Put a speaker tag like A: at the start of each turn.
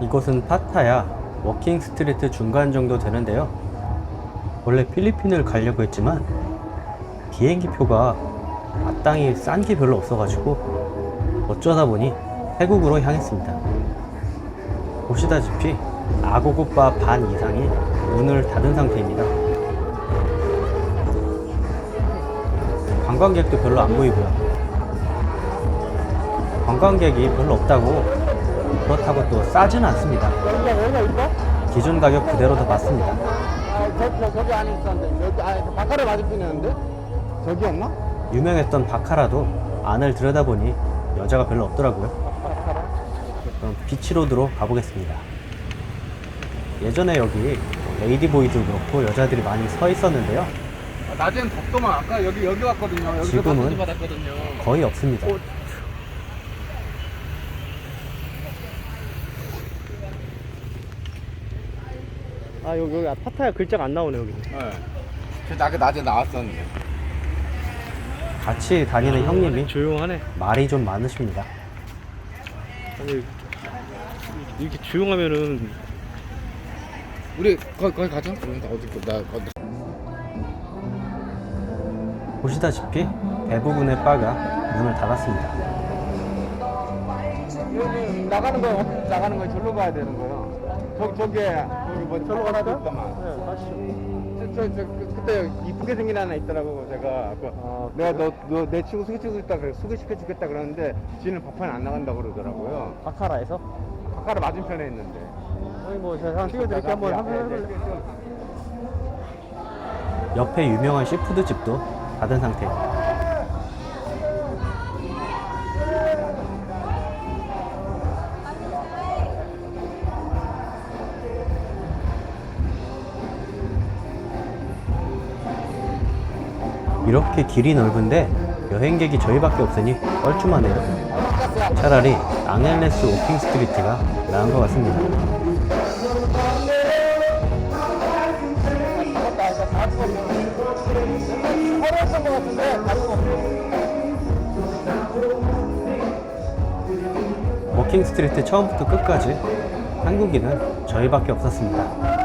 A: 이곳은 파타야 워킹 스트리트 중간 정도 되는데요. 원래 필리핀을 가려고 했지만 비행기 표가 마땅히 싼 게 별로 없어가지고 어쩌다 보니 태국으로 향했습니다. 보시다시피 아고고바 반 이상이 문을 닫은 상태입니다. 관광객도 별로 안 보이고요. 관광객이 별로 없다고 그렇다고 또 싸지는 않습니다. 기존 가격 그대로 더 받습니다.
B: 아, 저, 저, 저 기 안에 있었는데 여기 아 바카를 맞은편이었는데 저기였나?
A: 유명했던 바카라도 안을 들여다보니 여자가 별로 없더라고요. 그럼 비치로드로 가보겠습니다. 예전에 여기 레이디보이도 그렇고 여자들이 많이 서 있었는데요.
B: 아, 낮엔 덥더만 아까 여기 여기 왔거든요. 여기서
A: 지금은
B: 받았거든요.
A: 거의 없습니다. 아 여기 여기 파타야 글자가 안 나오네 여기.
B: 네. 저 아까 낮에 나왔었는데.
A: 같이 다니는 형님이
C: 조용하네.
A: 말이 좀 많으십니다.
C: 아니 이렇게 조용하면은
B: 우리 거기 거기 가자. 그럼 나 어디 나 거기.
A: 보시다시피 대부분의 바가 문을 닫았습니다.
B: 여기 나가는 거 나가는 거 절로 가야 되는 거요. 저기 저기에 저기 뭐 절로 가야 있다만.
C: 네, 가시죠.
B: 저, 저, 저, 그- 그때 이쁘게 생긴 하나 있더라고 제가. 그
C: 아,
B: 내가 너 너 내 친구 소개시켜 주겠다 그래 소개시켜 주겠다 그러는데 지는 밥판에 안 나간다 고 그러더라고요.
C: 바카라에서?
B: 바카라 맞은편에 있는데.
C: 여기 뭐 제가 한번 찍어드릴게 한번
B: 네,
C: 한번
B: 네,
C: 해볼래.
B: 네, 네.
A: 옆에 유명한 시푸드 집도 닫은 상태 이렇게 길이 넓은데 여행객이 저희밖에 없으니 뻘쭘하네요. 차라리 앙헬레스 워킹 스트리트가 나은 것 같습니다. 워킹 스트리트 처음부터 끝까지 한국인은 저희밖에 없었습니다.